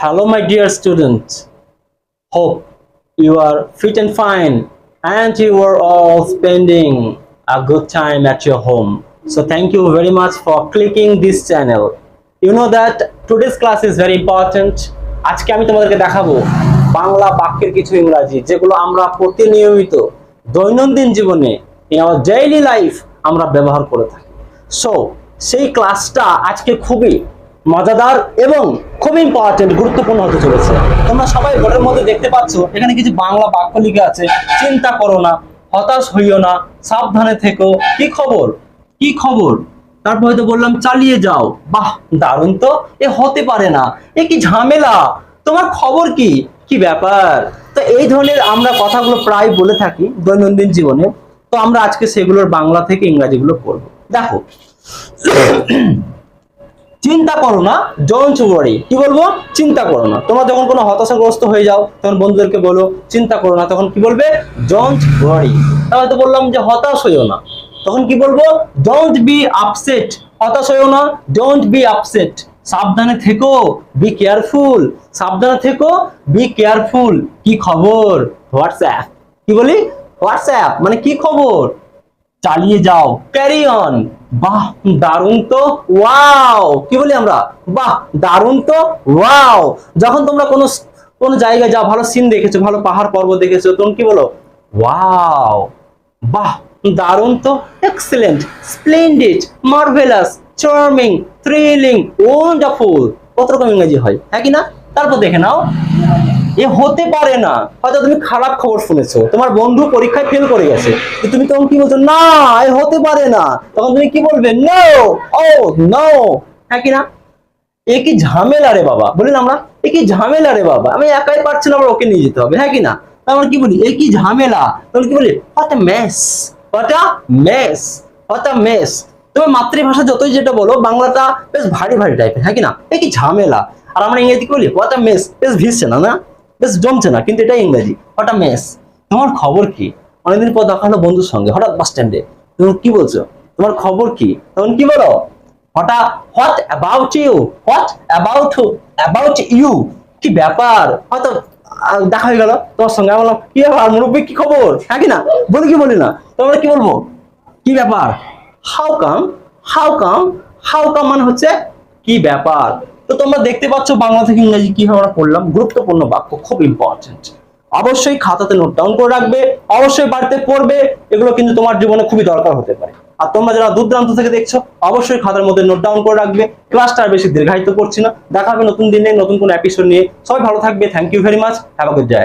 Hello, my dear students. Hope you are fit and fine and you are all spending a good time at your home. So, thank you very much for clicking this channel. You know that today's class is very important. আজকে আমি তোমাদেরকে দেখাবো বাংলা বাক্যের কিছু ইংরাজি যেগুলো আমরা প্রতিনিয়মিত দৈনন্দিন জীবনে ইন আওয়ার ডেইলি লাইফ আমরা ব্যবহার করে থাকি সো সেই ক্লাসটা আজকে খুবই মজাদার এবং খুব ইম্পর্টেন্ট গুরুত্বপূর্ণ হতে চলেছে। তোমরা সবাই বোর্ডের মধ্যে দেখতে পাচ্ছ, এখানে কিছু বাংলা বাক্য লিখে আছে, চিন্তা করো না, হতাশ হইও না, সাবধানে থেকো। কি খবর? কি খবর? তারপর হয়তো বললাম, চালিয়ে যাও। বাহ, দারুণ তো, এ হতে পারে না। এ কি ঝামেলা? তোমার খবর কি? কি ব্যাপার? তো এই ধরনের আমরা কথাগুলো প্রায় বলে থাকি দৈনন্দিন জীবনে। তো আমরা আজকে সেগুলোর বাংলা থেকে ইংরাজিগুলো পড়ব। দেখো চিন্তা করো না ডোন্ট ওয়ারি কি বলব? চিন্তা করো না। তোমরা যখন কোনো হতাশাগ্রস্ত হয়ে যাও, তখন বন্ধুদেরকে বলো, চিন্তা করো না। তখন কি বলবে? ডোন্ট ওয়ারি তাহলে তো বললাম যে হতাশ হইও না। তখন কি বলব? ডোন্ট বি আপসেট হতাশ হইও না। ডোন্ট বি আপসেট সাবধানে থেকো। বি কেয়ারফুল সাবধানে থেকো। বি কেয়ারফুল কি খবর? হোয়াটসঅ্যাপ কি বলি? হোয়াটসঅ্যাপ মানে কি খবর? চালিয়ে যাও। ক্যারি অন বাহ, দারুণ তো, ওয়াও। কি বলি আমরা? বাহ, দারুণ তো, ওয়াও। যখন তোমরা কোনো কোনো জায়গায় যাও, ভালো সিন দেখেছ, ভালো পাহাড় পর্বত দেখেছ, তখন কি বলো? ওয়াও। বাহ, দারুণ তো excellent splendid marvellous charming thrilling wonderful কত রকম ইংরেজি হয় হ্যাঁ কি না? তারপর দেখে নাও। এ হতে পারে না। হয়তো তুমি খারাপ খবর শুনেছো, তোমার বন্ধু পরীক্ষায় ফেল করে গেছে তুমি তখন কি বলছো, না, এ হতে পারে না। তখন তুমি কি বলবে নো ও নো হ্যাঁ কি না এ কি ঝামেলা রে বাবা বলি না আমরা, এ কি ঝামেলা রে বাবা, আমি একাই পারছি না, আবার ওকে নিয়ে যেতে হবে হ্যাঁ কি না আমরা কি বলি, এ কি ঝামেলা? তখন কি বলি what a mess what a mess what a mess তুমি মাতৃভাষা যতই যেটা বলো, বাংলাটা বেশ ভারী ভারী টাইপের হ্যাঁ কি না এ কি ঝামেলা? আর আমরা ইংরেজি বলি হোয়াট আ মেস বেশ ভিজছে না না? বেশ জমছে না, কিন্তু এটা ইংরেজি। আ মেস, তোমার খবর কি? অনেকদিন পর দেখা হলো বন্ধুর সঙ্গে, হঠাৎ বাস স্ট্যান্ডে তুমি কি বলছো? তোমার খবর কি? তখন কি বলো? হঠাৎ what about you what about about you কি ব্যাপার? হয়তো দেখা হয়ে গেল তোমার সঙ্গে। আমি বললাম, কি ব্যাপার, মুরব্বী, কি খবর? হ্যাঁ কি না? বলি কি, বলি না। তোমরা কি বলব? কি ব্যাপার? How come how come how come মানে হচ্ছে, কি ব্যাপার? তো তোমরা দেখতে পাচ্ছ বাংলা থেকে ইংরেজি কীভাবে আমরা পড়লাম? গুরুত্বপূর্ণ বাক্য, খুব ইম্পর্টেন্ট অবশ্যই খাতাতে নোট ডাউন করে রাখবে, অবশ্যই বাড়িতে পড়বে, এগুলো কিন্তু তোমার জীবনে খুবই দরকার হতে পারে। আর তোমরা যারা দুর্দান্ত থেকে দেখছ, অবশ্যই খাতার মধ্যে নোট ডাউন করে রাখবে। ক্লাসটা আর বেশি দীর্ঘায়িত করছি না। দেখা হবে নতুন দিনে, নতুন কোনো এপিসোড নিয়ে। সবাই ভালো থাকবে। Thank you very much have a good day